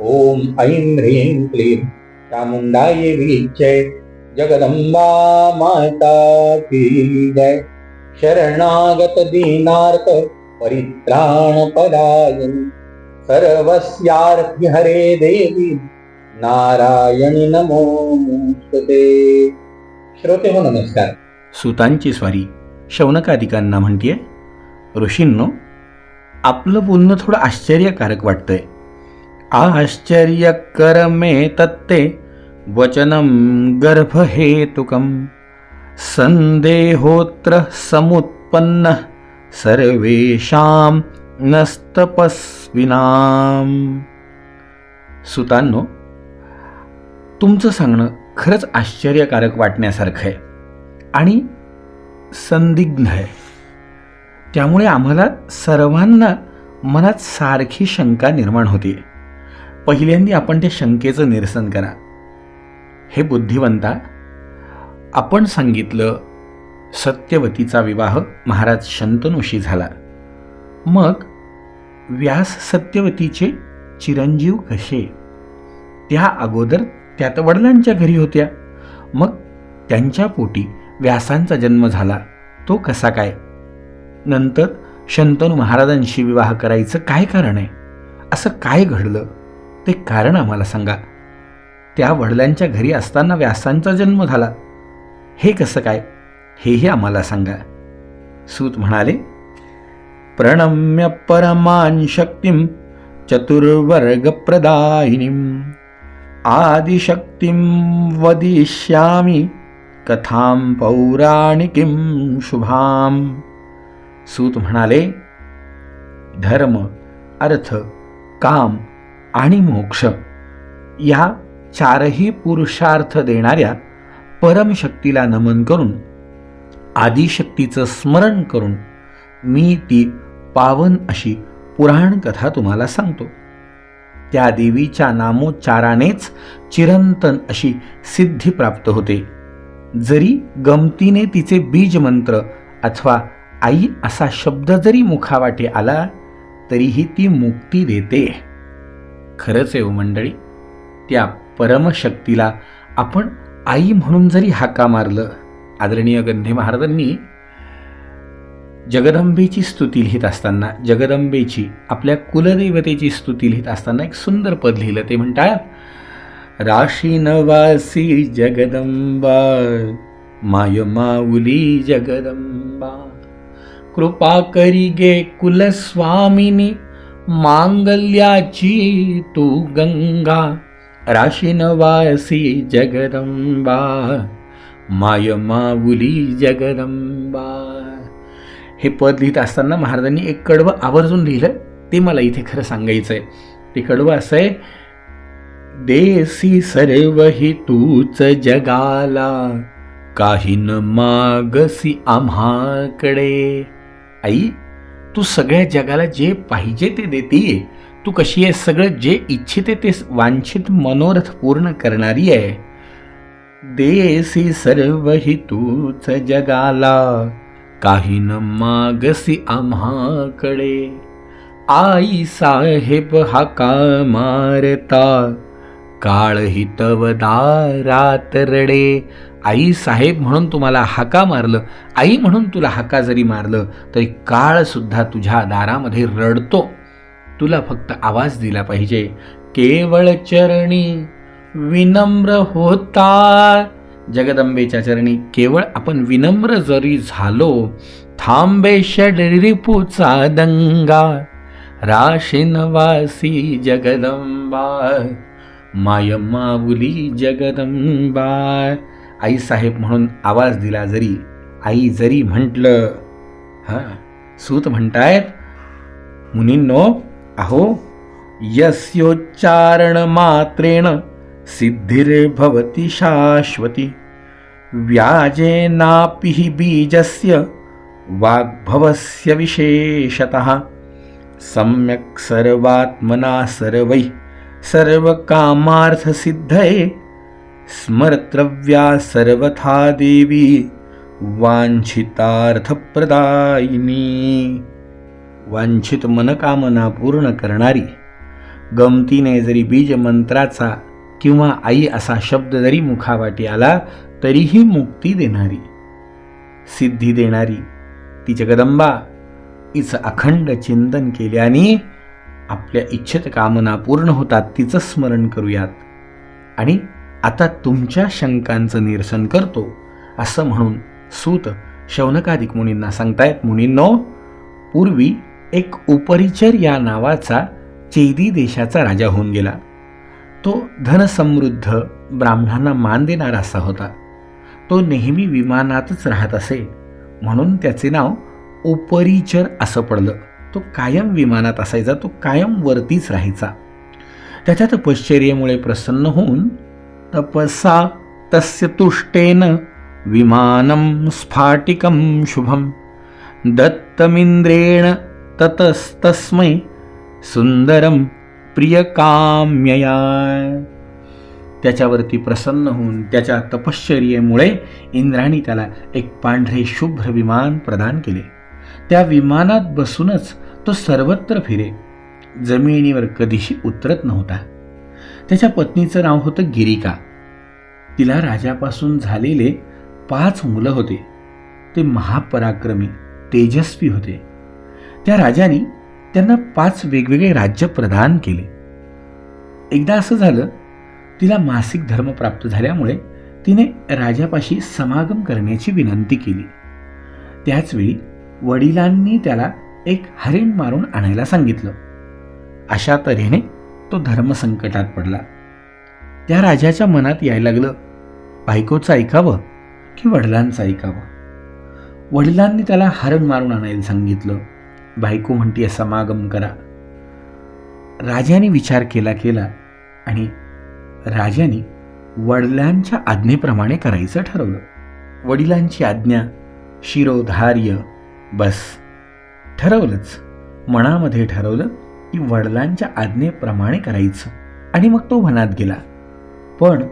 ओम ऐं ह्रीं क्लीं चामुण्डायै विच्चय जगदंबा माता की जय। शरणागत दीनार्थ परित्राण पदायन हरे देवी नारायणी नमोस्तुते श्रोते हो नमस्कार। सुतांची स्वारी शौनकादिकांना म्हणतेय ऋषींनो आपलं बोलणं थोडं आश्चर्यकारक वाटतंय. आश्चर्यकर मे तत्ते वचनं गर्भहेतुकं संदेहोत्र समुत्पन्न सर्वेषां नस्तपस्विनाम। सुतांनो तुमचं सांगणं खरंच आश्चर्यकारक वाटण्यासारखं आहे आणि संदिग्ध आहे. त्यामुळे आम्हाला सर्वांना मनात सारखी शंका निर्माण होते पहिल्यांदी आपण त्या शंकेचं निरसन करा. हे बुद्धिवंता आपण सांगितलं सत्यवतीचा विवाह महाराज शंतनुशी झाला. मग व्यास सत्यवतीचे चिरंजीव कसे? त्या अगोदर त्यात वडिलांच्या घरी होत्या. मग त्यांच्या पोटी व्यासांचा जन्म झाला. तो कसा काय? नंतर शंतनू महाराजांशी विवाह करायचं काय कारण आहे? असं काय घडलं? ते कारण आम्हाला सांगा. त्या वडिलांच्या घरी असताना व्यासांचा जन्म झाला. हे कसं काय? हेही आम्हाला सांगा. सूत म्हणाले प्रणम्य परमान शक्तीं चतुर्वर्गप्रदायिनीं आदिशक्तीं वदिष्यामी कथां पौराणिकीं शुभां. सूत म्हणाले धर्म अर्थ काम आणि मोक्ष. या चारही पुरुषार्थ देणाऱ्या परमशक्तीला नमन करून आदिशक्तीचं स्मरण करून मी ती पावन अशी पुराण कथा तुम्हाला सांगतो. त्या देवीच्या नामोच्चारानेच चिरंतन अशी सिद्धी प्राप्त होते. जरी गमतीने तिचे बीज मंत्र अथवा आई असा शब्द जरी मुखावाटे आला तरीही ती मुक्ती देते. खरंच आहे हो मंडळी. त्या परमशक्तीला आपण आई म्हणून जरी हाका मारलं आदरणीय गंधे महाराजांनी जगदंबेची स्तुती लिहित असताना जगदंबेची आपल्या कुलदेवतेची स्तुती लिहित असताना एक सुंदर पद लिहिलं. ते म्हणतात राशी नवासी जगदंबा माय माऊली जगदंबा कृपा करी गे कुलस्वामिनी मांगल्याची तू गंगा राशीनवासी जगदंबा माय माऊली जगदंबा. हे पद लिहित असताना महाराजांनी एक कडवं आवर्जून लिहिलं ते मला इथे खरं सांगायचं आहे ते कडवं असं आहे देसी सर्व ही तूच जगाला काही न मागसी आम्हाकडे. आई तू सगळ्या जगाला जे पाहिजे ते देते तू कशी आहे सगळं जे इच्छिते ते वांछित मनोरथ पूर्ण करणारी आहे. देसी सर्व ही तूच जगाला. काही न मागसी आम्हाकडे. आई साहेब हा का मारता? काळ हितव दारात रडे. आई साहेब म्हणून तुम्हाला हाका मारलं आई म्हणून तुला हाका जरी मारलं तरी काळ सुद्धा तुझ्या दारामध्ये रडतो. तुला फक्त आवाज दिला पाहिजे. केवळ चरणी विनम्र होता. जगदंबेच्या चरणी केवळ आपण विनम्र जरी झालो थांबे षडरिपूचा दंगा. राशीनवासी जगदंबा मायम्माबुली माऊली जगदंबा. आई साहेब म्हणून आवाज दिला जरी आई जरी म्हटलं हां सूत म्हणतायत मुनींनो अहो यस्योच्चारणमात्रेण सिद्धिर्भवती शाश्वती. व्याजेनापि हि बीजस्य वाग्भवस्य विशेषतः. सम्यक् सर्वात्मना सर्वैः सर्वकामार्थसिद्धये स्मर्तव्या सर्वथा देवी वांछितार्थप्रदायिनी वांछित मनकामना पूर्ण करणारी गमतीने जरी बीज मंत्राचा किंवा आई असा शब्द जरी मुखावाटी आला तरीही मुक्ती देणारी सिद्धी देणारी ती जगदंबा इचं अखंड चिंतन केल्याने आपल्या इच्छित कामना पूर्ण होतात तिचं स्मरण करूयात. आणि आता तुमच्या शंकांचं निरसन करतो असं म्हणून सूत शौनकादिक मुनींना सांगतायत मुनींनो पूर्वी एक उपरिचर या नावाचा चेदी देशाचा राजा होऊन गेला. तो धनसमृद्ध ब्राह्मणांना मान देणारा असा होता. तो नेहमी विमानातच राहत असे म्हणून त्याचे नाव उपरिचर असं पडलं. तो कायम विमानात असायचा तो कायम वरतीच राहायचा. त्याच्या तपश्चर्येमुळे प्रसन्न होऊन तपसा तस्य तुष्टेन विमानं स्फाटिकं शुभं दत्तमिन्द्रेण ततस्तस्मै सुंदरम प्रियकाम्यया. त्याच्यावरती प्रसन्न होऊन त्याच्या तपश्चर्येमुळे इंद्राणी त्याला एक पांढरे शुभ्र विमान प्रदान केले. त्या विमानात बसूनच तो सर्वत्र फिरे. जमिनीवर कधीशी उतरत नव्हता. त्याच्या पत्नीचं नाव होतं गिरिका. तिला राजापासून झालेले पाच मुलं होते. ते महापराक्रमी तेजस्वी होते. त्या राजाने त्यांना पाच वेगवेगळे राज्य प्रदान केले. एकदा असं झालं तिला मासिक धर्म प्राप्त झाल्यामुळे तिने राजापाशी समागम करण्याची विनंती केली. त्याचवेळी वडिलांनी त्याला एक हरिण मारून आणायला सांगितलं. अशा तऱ्हेने तो धर्मसंकटात पडला. त्या राजाच्या मनात यायला लागलं. बायकोचं ऐकावं की वडिलांचं ऐकावं? वडिलांनी त्याला हरण मारून आणायला सांगितलं. बायको म्हणतीये समागम करा. राजाने विचार केला केला आणि राजाने वडिलांच्या आज्ञेप्रमाणे करायचं ठरवलं. वडिलांची आज्ञा शिरोधार्य बस. ठरवलंच. मनामध्ये ठरवलं की वडिलांच्या आज्ञेप्रमाणे करायचं. आणि मग तो वनात गेला. पण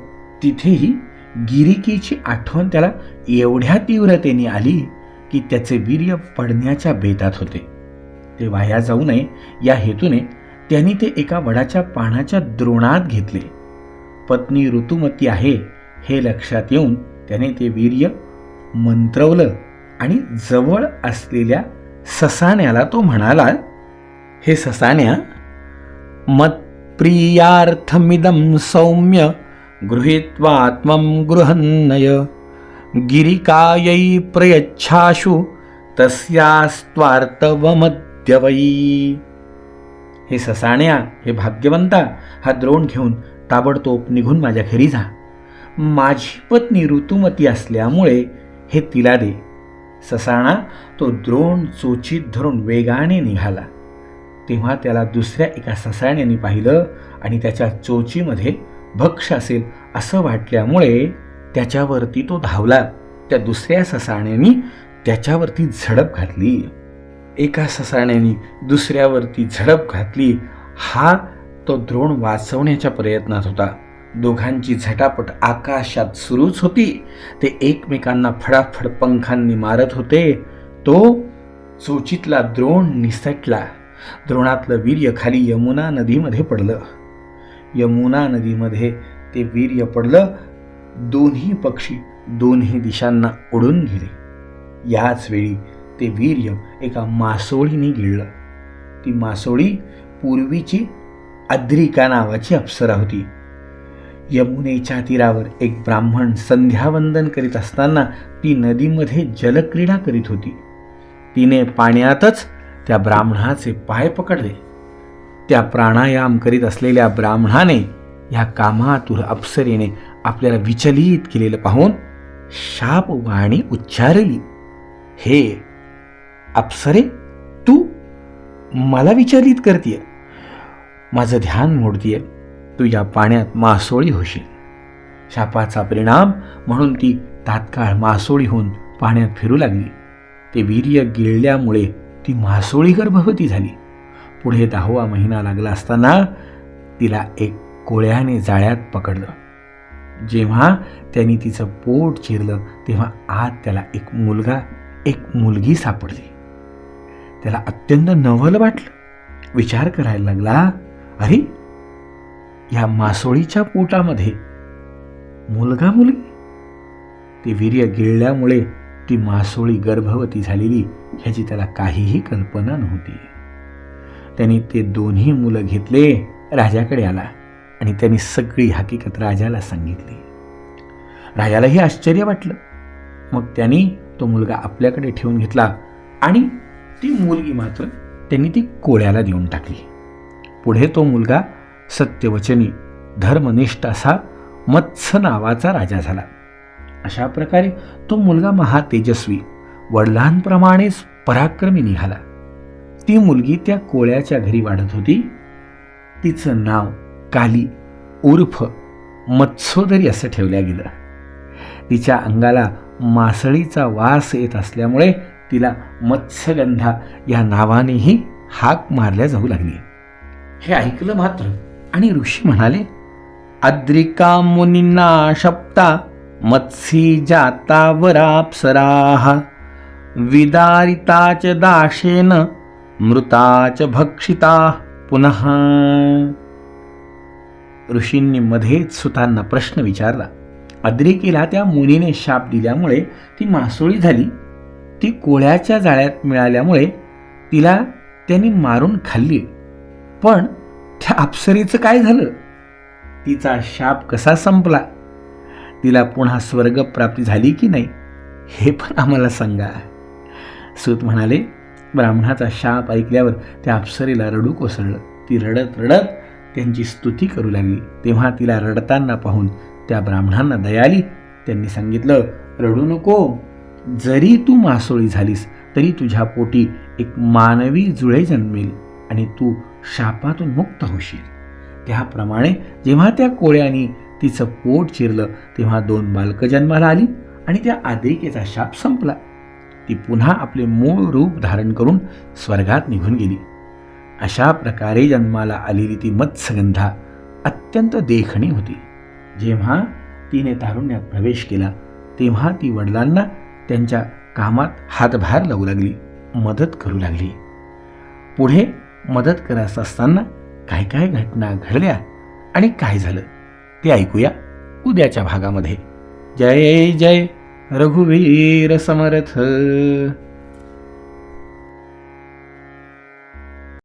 तिथेही गिरिकेची आठवण त्याला एवढ्या तीव्रतेने आली की त्याचे वीर्य पडण्याच्या बेतात होते. ते वाया जाऊ नये या हेतूने त्यांनी ते एका वडाच्या पानाच्या द्रोणात घेतले. पत्नी ऋतुमती आहे हे लक्षात येऊन त्याने ते वीर्य मंत्रवलं. आणि जवळ असलेल्या ससाण्याला तो म्हणाला हे ससाण्या मत्प्रियार्थमिदं सौम्य गृहीत्वात्मं गृहन्नय गिरिकायै प्रयच्छाशु तस्यास्त्वार्तवमद्यवै हे ससाण्या हे भाग्यवंता हा द्रोण घेऊन ताबडतोब निघून माझ्या घरी जा. माझी पत्नी ऋतुमती असल्यामुळे हे तिला दे. ससाणा तो द्रोण चोचीत धरून वेगाने निघाला. तेव्हा त्याला दुसऱ्या एका ससाण्याने पाहिलं आणि त्याच्या चोचीमध्ये भक्ष असेल असं वाटल्यामुळे त्याच्यावरती तो धावला. त्या दुसऱ्या ससाण्याने त्याच्यावरती झडप घातली. एका ससाण्याने दुसऱ्यावरती झडप घातली. हा तो द्रोण वाचवण्याच्या प्रयत्नात होता. दोघांची झटापट आकाशात सुरूच होती. ते एकमेकांना फडाफड पंखांनी मारत होते. तो चोचीतला द्रोण निसटला. द्रोणातलं वीर्य खाली यमुना नदीमध्ये पडलं. यमुना नदीमध्ये ते वीर्य पडलं. दोन्ही पक्षी दोन्ही दिशांना उडून गेले. याच वेळी ते वीर्य एका मासोळीने गिळलं. ती मासोळी पूर्वीची अद्रिका नावाची अप्सरा होती. यमुनेच्या तीरावर एक ब्राह्मण संध्यावंदन करीत असताना ती नदीमध्ये जलक्रीडा करीत होती. तिने पाण्यातच त्या ब्राह्मणाचे पाय पकडले. त्या प्राणायाम करीत असलेल्या ब्राह्मणाने ह्या कामातुर अप्सरेने आपल्याला विचलित केलेलं पाहून शापवाणी उच्चारली हे अप्सरे तू मला विचलित करतीय. माझं ध्यान मोडतीये. तू या पाण्यात मासोळी होशील. शापाचा परिणाम म्हणून ती तात्काळ मासोळी होऊन पाण्यात फिरू लागली. ते वीर्य गिळल्यामुळे ती मासोळी गर्भवती झाली. पुढे दहावा महिना लागला असताना तिला एक कोळ्याने जाळ्यात पकडलं. जेव्हा त्यांनी तिचं पोट चिरलं तेव्हा आत त्याला एक मुलगा एक मुलगी सापडली. त्याला अत्यंत नवल वाटलं. विचार करायला लागला अरे या मासोळीच्या पोटामध्ये. मुलगा मुलगी ते वीर्य गिळल्यामुळे ती मासोळी गर्भवती झालेली ह्याची त्याला काहीही कल्पना नव्हती. त्यांनी ते दोन्ही मुलं घेतले राजाकडे आला आणि त्यांनी सगळी हकीकत राजाला सांगितली. राजालाही आश्चर्य वाटलं. मग त्यांनी तो मुलगा आपल्याकडे ठेवून घेतला आणि ती मुलगी मात्र त्यांनी ती कोळ्याला देऊन टाकली. पुढे तो मुलगा सत्यवचनी धर्मनिष्ठ असा मत्स्य नावाचा राजा झाला. अशा प्रकारे तो मुलगा महातेजस्वी वडिलांप्रमाणेच पराक्रमी निघाला. ती मुलगी त्या कोळ्याच्या घरी वाढत होती. तिचं नाव काली उर्फ मत्सोदरी असं ठेवल्या गेलं. तिच्या अंगाला मासळीचा वास येत असल्यामुळे तिला मत्स्यगंधा या नावानेही हाक मारल्या जाऊ लागली. हे ऐकलं मात्र आणि ऋषी म्हणाले अद्रिका मुनींना शप्ता मत्सी जाता वराप्सराः। विदारिताच दाशेन मृताच भक्षिता। पुनः. ऋषींनी मध्येच सुतांना प्रश्न विचारला. अद्रिकेला त्या मुनीने शाप दिल्यामुळे ती मासोळी झाली. ती कोळ्याच्या जाळ्यात मिळाल्यामुळे तिला त्यांनी मारून खाल्ली. पण त्या अप्सरीचं काय झालं? तिचा शाप कसा संपला? तिला पुन्हा स्वर्ग प्राप्ती झाली की नाही? हे पण आम्हाला सांगा. सूत म्हणाले ब्राह्मणाचा शाप ऐकल्यावर त्या अप्सरेला रडू कोसळलं. ती रडत रडत त्यांची स्तुती करू लागली. तेव्हा तिला रडताना पाहून त्या ब्राह्मणांना दया आली. त्यांनी सांगितलं रडू नको. जरी तू मासोळी झालीस तरी तुझ्या पोटी एक मानवी जुळे जन्मेल आणि तू शापातून मुक्त होशील. त्याप्रमाणे जेव्हा त्या कोळ्याने तिचं पोट चिरलं तेव्हा दोन बालकं जन्माला आली आणि त्या आदरिकेचा शाप संपला. ती पुन्हा आपले मूळ रूप धारण करून स्वर्गात निघून गेली. अशा प्रकारे जन्माला आलेली ती मत्स्यगंधा अत्यंत देखणी होती. जेव्हा तिने तारुण्यात प्रवेश केला तेव्हा ती वडिलांना त्यांच्या कामात हातभार लावू लागली मदत करू लागली. पुढे मदत करत असताना काय काय घटना घडल्या आणि काय झालं ते ऐकूया उद्याच्या भागामध्ये. जय जय रघुवीर समर्थ.